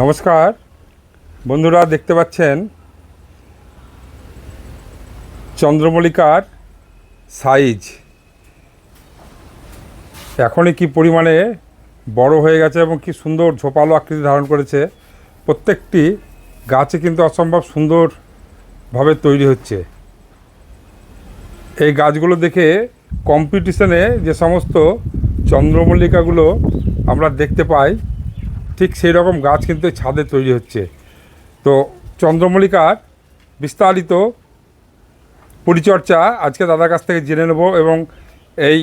নমস্কার। বন্ধুরা দেখতে পাচ্ছেন চন্দ্রমল্লিকার সাইজ। এখনই কি পরিমাণে বড় হয়ে গেছে এবং কি সুন্দর ঝোপালো আকৃতি ধারণ করেছে। প্রত্যেকটি গাছে কিন্তু অসম্ভব সুন্দরভাবে তৈরি হচ্ছে। এই গাছগুলো দেখে কম্পিটিশনে যে সমস্ত চন্দ্রমল্লিকাগুলো আমরা দেখতে পাই ঠিক সেই রকম গাছ কিন্তু ছাদে তৈরি হচ্ছে। তো চন্দ্রমল্লিকার বিস্তারিত পরিচর্যা আজকে দাদার কাছ থেকে জেনে নেব এবং এই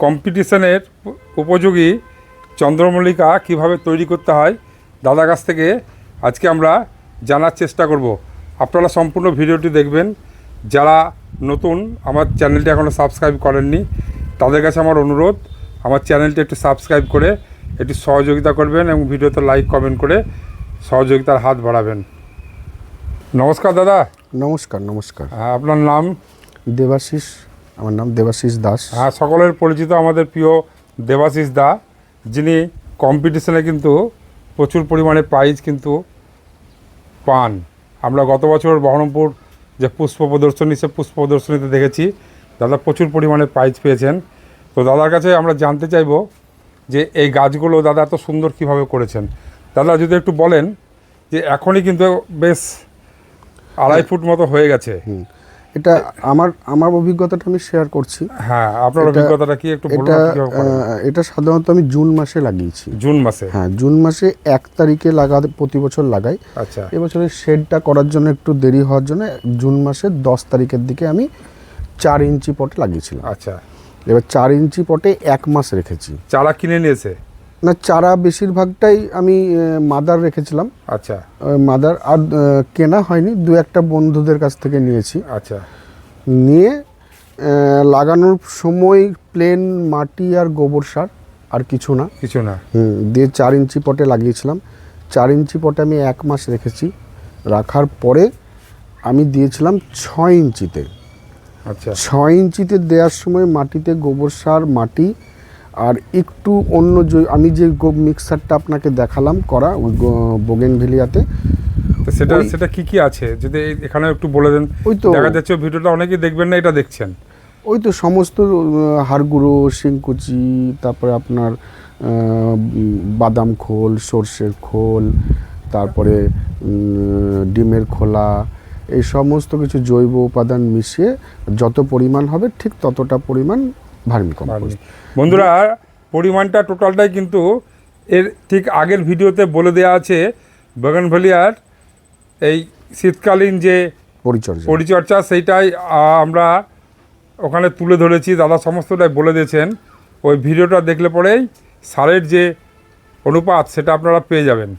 কম্পিটিশনের উপযোগী চন্দ্রমল্লিকা কীভাবে তৈরি করতে হয় দাদার কাছ থেকে আজকে আমরা জানার চেষ্টা করব। আপনারা সম্পূর্ণ ভিডিওটি দেখবেন। যারা নতুন আমার চ্যানেলটি এখনও সাবস্ক্রাইব করেননি, তাদের কাছে আমার অনুরোধ, আমার চ্যানেলটি একটু সাবস্ক্রাইব করে একটু সহযোগিতা করবেন এবং ভিডিওতে লাইক কমেন্ট করে সহযোগিতার হাত বাড়াবেন। নমস্কার দাদা। নমস্কার নমস্কার। হ্যাঁ, আপনার নাম? দেবাশিস আমার নাম দেবাশিস দাস। হ্যাঁ সকলের পরিচিত আমাদের প্রিয় দেবাশিস দা যিনি কম্পিটিশনে কিন্তু প্রচুর পরিমাণে প্রাইজ কিন্তু পান। আমরা গত বছর বহরমপুর যে পুষ্প প্রদর্শনী সে পুষ্প প্রদর্শনীতে দেখেছি। দাদা প্রচুর পরিমাণে প্রাইজ পেয়েছেন। তো দাদার কাছে আমরা জানতে চাইব যে এই গাছগুলো দাদা এত সুন্দর কীভাবে করেছেন। দাদা যদি একটু বলেন যে এখনই কিন্তু বেশ আড়াই ফুট মতো হয়ে গেছে। এটা আমার আমার অভিজ্ঞতাটা আমি শেয়ার করছি। হ্যাঁ আপনার অভিজ্ঞতাটা কি একটু এটা এটা সাধারণত আমি জুন মাসে লাগিয়েছি। জুন মাসে? হ্যাঁ জুন মাসে এক তারিখে লাগা প্রতি বছর লাগাই। আচ্ছা। এবছরের শেডটা করার জন্য একটু দেরি হওয়ার জন্য জুন মাসের দশ তারিখের দিকে আমি চার ইঞ্চি পটে লাগিয়েছিলাম। আচ্ছা। এবার চার ইঞ্চি পটে এক মাস রেখেছি। চারা কিনে নিয়েছে? না চারা বেশিরভাগটাই আমি মাদার রেখেছিলাম। আচ্ছা। মাদার আর কেনা হয়নি দু একটা বন্ধুদের কাছ থেকে নিয়েছি। আচ্ছা। নিয়ে লাগানোর সময় প্লেন মাটি আর গোবর সার আর কিছু না। কিছু না। হুম, দিয়ে চার ইঞ্চি পটে লাগিয়েছিলাম। চার ইঞ্চি পটে আমি এক মাস রেখেছি। রাখার পরে আমি দিয়েছিলাম ছয় ইঞ্চিতে। আচ্ছা। ছয় ইঞ্চিতে দেওয়ার সময় মাটিতে গোবর সার মাটি আর একটু অন্য আমি যে মিক্সারটা আপনাকে দেখালাম করা ওই বোগেন ভেলিয়াতে তো সেটা সেটা কি কি আছে? যদি এখানে একটু বলে দেন। ওই তো দেখা যাচ্ছে ভিডিওটা অনেকেই দেখবেন না এটা দেখছেন। ওই তো সমস্ত হাড়গুঁড়ো শিংকুচি তারপরে আপনার বাদাম খোল সর্ষের খোল তারপরে ডিমের খোলা এই সমস্ত কিছু জৈব উপাদান মিশিয়ে যত পরিমাণ হবে ঠিক ততটা পরিমাণ ভার্মি কম্পোস্ট বন্ধুরা পরিমাণটা টোটালটাই কিন্তু এর ঠিক আগের ভিডিওতে বলে দেওয়া আছে বাগানভালিয়ার এই শীতকালীন যে পরিচর্যা। পরিচর্যা সেইটাই আমরা ওখানে তুলে ধরেছি। দাদা সমস্তটাই বলে দিয়েছেন। ওই ভিডিওটা দেখলে পরেই সারের যে অনুপাত সেটা আপনারা পেয়ে যাবেন।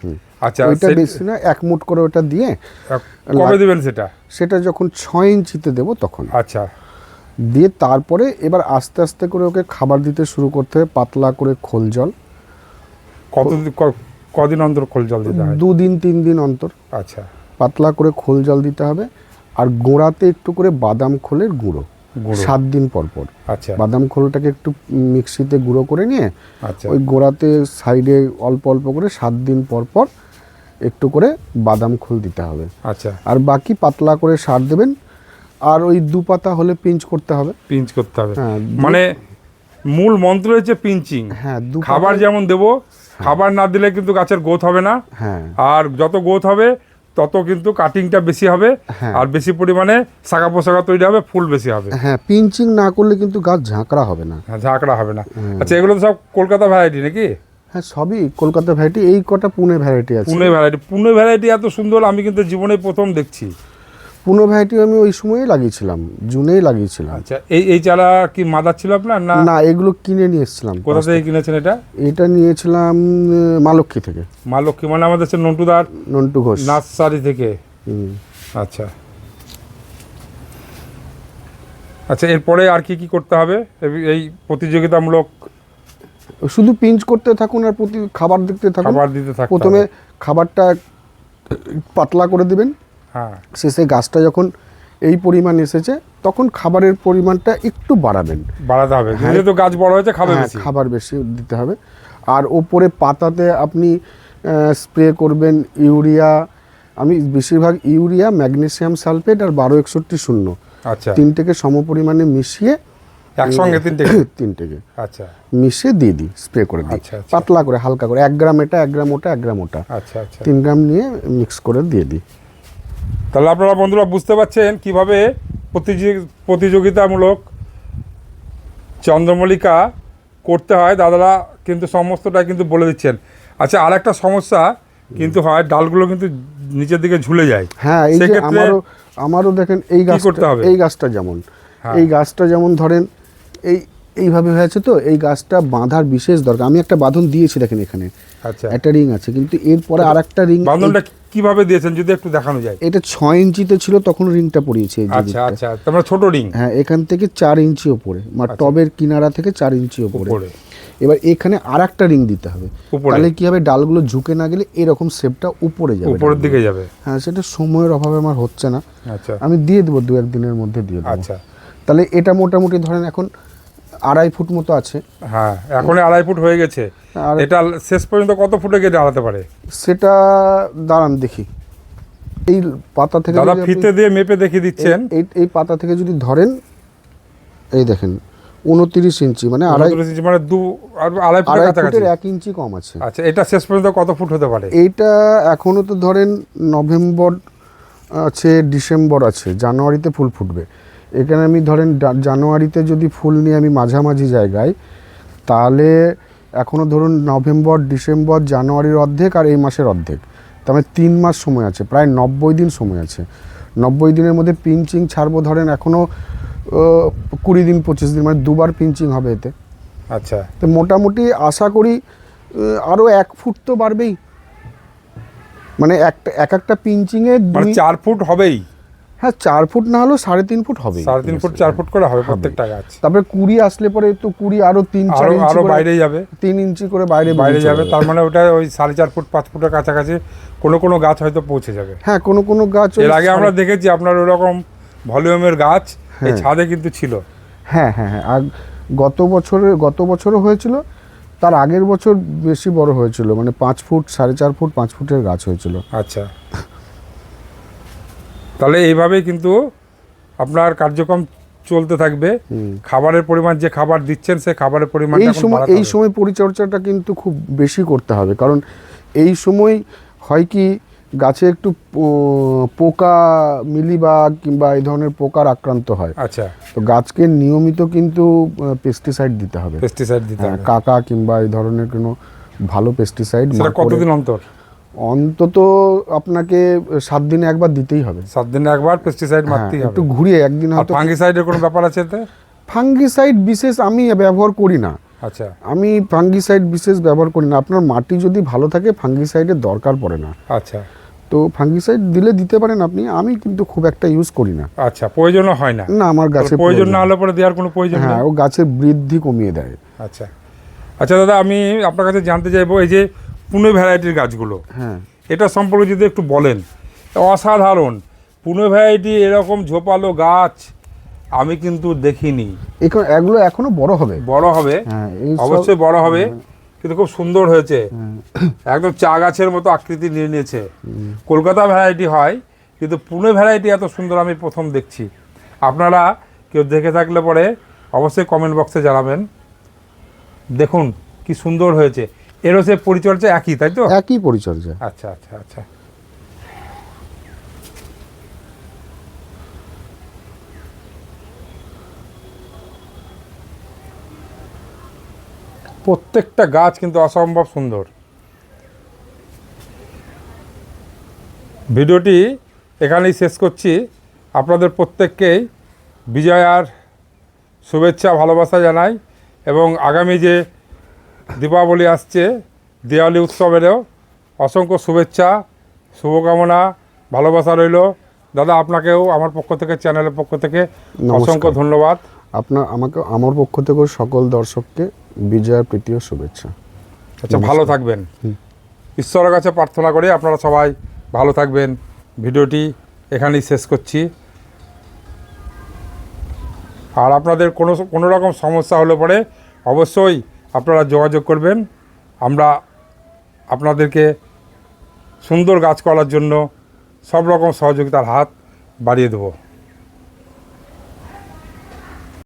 আচ্ছা ওইটা বেশি না এক মুট করে ওটা দিয়ে কবে দেবেন সেটা? সেটা যখন ছয় ইঞ্চিতে দেবো তখন। আচ্ছা। দিয়ে তারপরে এবার আস্তে আস্তে করে ওকে খাবার দিতে শুরু করতে হবে পাতলা করে খোল জল। কত কদিন অন্তর খোল জল দিতে হয়? দুদিন তিন দিন অন্তর। আচ্ছা। পাতলা করে খোল জল দিতে হবে আর গোড়াতে একটু করে বাদাম খোলের গুঁড়ো। গুঁড়ো। সাত দিন পর পর। আচ্ছা। বাদাম খোলটাকে একটু মিক্সিতে গুঁড়ো করে নিয়ে আচ্ছা। ওই গোড়াতে সাইডে অল্প অল্প করে সাত দিন পর পর একটু করে বাদাম খোল দিতে হবে। আচ্ছা। আর বাকি পাতলা করে সার দেবেন। আর ওই দু পাতা হলে পিঞ্চ করতে হবে। পিঞ্চ করতে হবে। হ্যাঁ, মানে মূল মন্ত্র হচ্ছে পিঞ্চিং। হ্যাঁ দু খাবার যেমন দেবো খাবার না দিলে কিন্তু গাছের গোথ হবে না। হ্যাঁ। আর যত গোথ হবে তত কিন্তু কাটিংটা বেশি হবে। হ্যাঁ। আর বেশি পরিমাণে শাখা পোশাকা তৈরি হবে ফুল বেশি হবে। হ্যাঁ পিঞ্চিং না করলে কিন্তু গাছ ঝাঁকড়া হবে না। হ্যাঁ, ঝাঁকড়া হবে না। আচ্ছা এগুলো তো সব কলকাতা ভ্যারাইটি নাকি? হ্যাঁ সবই কলকাতা ভ্যারাইটি এই কটা পুনে ভ্যারাইটি আছে। পুনে ভ্যারাইটি পুনে ভ্যারাইটি এত সুন্দর আমি কিন্তু জীবনে প্রথম দেখছি। পুনে ভ্যারাইটি আমি ওই সময়েই লাগিয়েছিলাম জুনেই লাগিয়েছিলাম। আচ্ছা এই এই চারা কি মাদার ছিল আপনার না? না এগুলো কিনে নিয়ে এসেছিলাম কোথা থেকে কিনেছেন এটা? এটা নিয়েছিলাম মালক্ষী থেকে। মা লক্ষ্মী মানে আমাদের হচ্ছে নন্টুদার নন্টু ঘোষ। নার্সারি থেকে? হুম। আচ্ছা। আচ্ছা এরপরে আর কি কি করতে হবে? এই- এই প্রতিযোগিতামূলক শুধু পিঞ্চ করতে থাকুন আর প্রতি খাবার দেখতে থাকুন। খাবার দিতে থাকতে প্রথমে খাবারটা পাতলা করে দিবেন। হ্যাঁ। শেষে গাছটা যখন এই পরিমাণ এসেছে তখন খাবারের পরিমাণটা একটু বাড়াবেন। বাড়াতে হবে। যেহেতু গাছ বড় হয়েছে খাবে হ্যাঁ, বেশি। খাবার বেশি দিতে হবে। আর ওপরে পাতাতে আপনি স্প্রে করবেন ইউরিয়া। আমি বেশিরভাগ ইউরিয়া ম্যাগনেসিয়াম সালফেট আর বারো একষট্টি শূন্য। আচ্ছা। তিনটেকে সমপরিমাণে মিশিয়ে একসঙ্গে তিনটে তিনটেকে আচ্ছা। মিশিয়ে দিয়ে দিই স্প্রে করে দিই। আচ্ছা, আচ্ছা। পাতলা করে হালকা করে। এক গ্রাম এটা এক গ্রাম ওটা এক গ্রাম ওটা। আচ্ছা আচ্ছা। তিন গ্রাম নিয়ে মিক্স করে দিয়ে দিই। তাহলে আপনারা বন্ধুরা বুঝতে পারছেন কীভাবে প্রতিযোগি- প্রতিযোগিতামূলক চন্দ্রমল্লিকা করতে হয়। দাদারা কিন্তু সমস্তটা কিন্তু বলে দিচ্ছেন। আচ্ছা আর একটা সমস্যা কিন্তু হয় ডালগুলো কিন্তু নিচের দিকে ঝুলে যায়। হ্যাঁ এই যে আমারও আমারও দেখেন এই করতে গাছটা হবে? এই গাছটা যেমন হ্যাঁ। এই গাছটা যেমন ধরেন এই এইভাবে হয়েছে তো এই গাছটা বাঁধার বিশেষ দরকার। আমি একটা বাঁধন দিয়েছি দেখেন এখানে। আচ্ছা। একটা রিং আছে কিন্তু এরপরে আর একটা রিং বাঁধনটা কীভাবে দিয়েছেন যদি একটু দেখানো যায়? এটা ছয় ইঞ্চিতে ছিল তখন রিংটা পড়িয়েছে এই আচ্ছা আচ্ছা তোমরা ছোট রিং? হ্যাঁ এখান থেকে চার ইঞ্চি ওপরে মানে টবের কিনারা থেকে চার ইঞ্চি ওপরে এবার এখানে আর একটা রিং দিতে হবে। তাহলে কি হবে ডালগুলো ঝুঁকে না গেলে এরকম শেপটা উপরে যাবে উপরের দিকে যাবে। হ্যাঁ সেটা সময়ের অভাবে আমার হচ্ছে না। আচ্ছা। আমি দিয়ে দেবো দু একদিনের মধ্যে দিয়ে দেবো। আচ্ছা। তাহলে এটা মোটামুটি ধরেন এখন আড়াই ফুট মতো আছে। হ্যাঁ এখন আড়াই ফুট হয়ে গেছে। আর এটা শেষ পর্যন্ত কত ফুটে গিয়ে দাঁড়াতে পারে? সেটা দাঁড়ান দেখি। এই পাতা থেকে দাদা ফিতে দিয়ে মেপে দেখিয়ে দিচ্ছেন। এই এই পাতা থেকে যদি ধরেন এই দেখেন উনত্রিশ ইঞ্চি মানে আড়াই ইঞ্চি মানে দু আর আড়াই ফুটের এক ইঞ্চি কম আছে। আচ্ছা এটা শেষ পর্যন্ত কত ফুট হতে পারে? এইটা এখনও তো ধরেন নভেম্বর আছে ডিসেম্বর আছে জানুয়ারিতে ফুল ফুটবে। এখানে আমি ধরেন জানুয়ারিতে যদি ফুল নিয়ে আমি মাঝামাঝি জায়গায় তাহলে এখনও ধরুন নভেম্বর ডিসেম্বর জানুয়ারির অর্ধেক আর এই মাসের অর্ধেক। তার মানে তিন মাস সময় আছে প্রায় নব্বই দিন সময় আছে। নব্বই দিনের মধ্যে পিঞ্চিং ছাড়বো ধরেন এখনও কুড়ি দিন পঁচিশ দিন মানে দুবার পিঞ্চিং হবে এতে। আচ্ছা। তো মোটামুটি আশা করি আরও এক ফুট তো বাড়বেই। মানে একটা এক একটা পিঞ্চিংয়ে মানে চার ফুট হবেই। হ্যাঁ চার ফুট না হলেও সাড়ে তিন ফুট হবে সাড়ে তিন ফুট চার ফুট করে হবে প্রত্যেকটা গাছ। তারপরে কুড়ি আসলে পরে তো কুড়ি আরও তিন চার আরও ইঞ্চি আরও বাইরে যাবে। তিন ইঞ্চি করে বাইরে বাইরে যাবে। তার মানে ওটা ওই সাড়ে চার ফুট পাঁচ ফুটের কাছাকাছি কোনো কোনো গাছ হয়তো পৌঁছে যাবে। হ্যাঁ কোনো কোনো গাছ এর আগে আমরা দেখেছি আপনার ওরকম ভলিউমের গাছ এই হ্যাঁ। ছাদে কিন্তু ছিল। হ্যাঁ হ্যাঁ হ্যাঁ। আর গত বছরে গত বছরও হয়েছিল তার আগের বছর বেশি বড় হয়েছিল। মানে পাঁচ ফুট সাড়ে চার ফুট পাঁচ ফুটের গাছ হয়েছিল। আচ্ছা। তাহলে এইভাবেই কিন্তু আপনার কার্যক্রম চলতে থাকবে। খাবারের পরিমাণ যে খাবার দিচ্ছেন সে খাবারের পরিমাণ এই সময় এই সময় পরিচর্যাটা কিন্তু খুব বেশি করতে হবে। কারণ এই সময় হয় কি গাছে একটু পোকা মিলিবাগ কিংবা এই ধরনের পোকার আক্রান্ত হয়। আচ্ছা। তো গাছকে নিয়মিত কিন্তু পেস্টিসাইড দিতে হবে। পেস্টিসাইড দিতে হ্যাঁ, হবে। কাকা কিংবা এই ধরনের কোনো ভালো পেস্টিসাইড কতদিন অন্তর? অন্তত আপনাকে সাত দিনে একবার দিতেই হবে। সাত দিনে একবার পেস্টিসাইড হ্যাঁ, মারতেই একটু হবে। ঘুরিয়ে একদিন হয়তো ফাঙ্গিসাইডের কোনো ব্যাপার আছে এতে? ফাঙ্গিসাইড বিশেষ আমি ব্যবহার করি না। আচ্ছা। আমি ফাঙ্গিসাইড বিশেষ ব্যবহার করি না। আপনার মাটি যদি ভালো থাকে ফাঙ্গিসাইডের দরকার পড়ে না। আচ্ছা। তো ফাঙ্গিসাইড দিলে দিতে পারেন আপনি। আমি কিন্তু খুব একটা ইউজ করি না। আচ্ছা প্রয়োজনও হয় না। না আমার গাছে প্রয়োজন না হলে পরে দেওয়ার কোনো প্রয়োজন হ্যাঁ ও গাছের বৃদ্ধি কমিয়ে দেয়। আচ্ছা। আচ্ছা দাদা আমি আপনার কাছে জানতে চাইব এই যে পুনে ভ্যারাইটির গাছগুলো। হ্যাঁ। এটা সম্পর্কে যদি একটু বলেন। অসাধারণ। পুনে ভ্যারাইটি এরকম ঝোপালো গাছ আমি কিন্তু দেখিনি। এখন এগুলো এখনও বড় হবে। বড় হবে। হ্যাঁ অবশ্যই বড় হবে। কিন্তু খুব সুন্দর হয়েছে। একদম চা গাছের মতো আকৃতি নিয়ে নিয়েছে। কলকাতা ভ্যারাইটি হয় কিন্তু পুনে ভ্যারাইটি এত সুন্দর আমি প্রথম দেখছি। আপনারা কেউ দেখে থাকলে পরে অবশ্যই কমেন্ট বক্সে জানাবেন। দেখুন কি সুন্দর হয়েছে। এরও সে পরিচর্যা একই তাই তো? একই পরিচর্যা। আচ্ছা আচ্ছা আচ্ছা। প্রত্যেকটা গাছ কিন্তু অসম্ভব সুন্দর। ভিডিওটি এখানেই শেষ করছি। আপনাদের প্রত্যেককেই বিজয়ার শুভেচ্ছা ভালোবাসা জানাই এবং আগামী যে দীপাবলি আসছে দেওয়ালি উৎসবেরও অসংখ্য শুভেচ্ছা শুভকামনা ভালোবাসা রইল। দাদা আপনাকেও আমার পক্ষ থেকে চ্যানেলের পক্ষ থেকে অসংখ্য ধন্যবাদ। আপনার আমাকে আমার পক্ষ থেকেও সকল দর্শককে বিজয়ের প্রীতীয় শুভেচ্ছা। আচ্ছা ভালো থাকবেন। ঈশ্বরের কাছে প্রার্থনা করে আপনারা সবাই ভালো থাকবেন। ভিডিওটি এখানেই শেষ করছি। আর আপনাদের কোনো কোনো রকম সমস্যা হলে পরে অবশ্যই আপনারা যোগাযোগ করবেন। আমরা আপনাদেরকে সুন্দর গাছ করার জন্য সব রকম সহযোগিতার হাত বাড়িয়ে দেবো।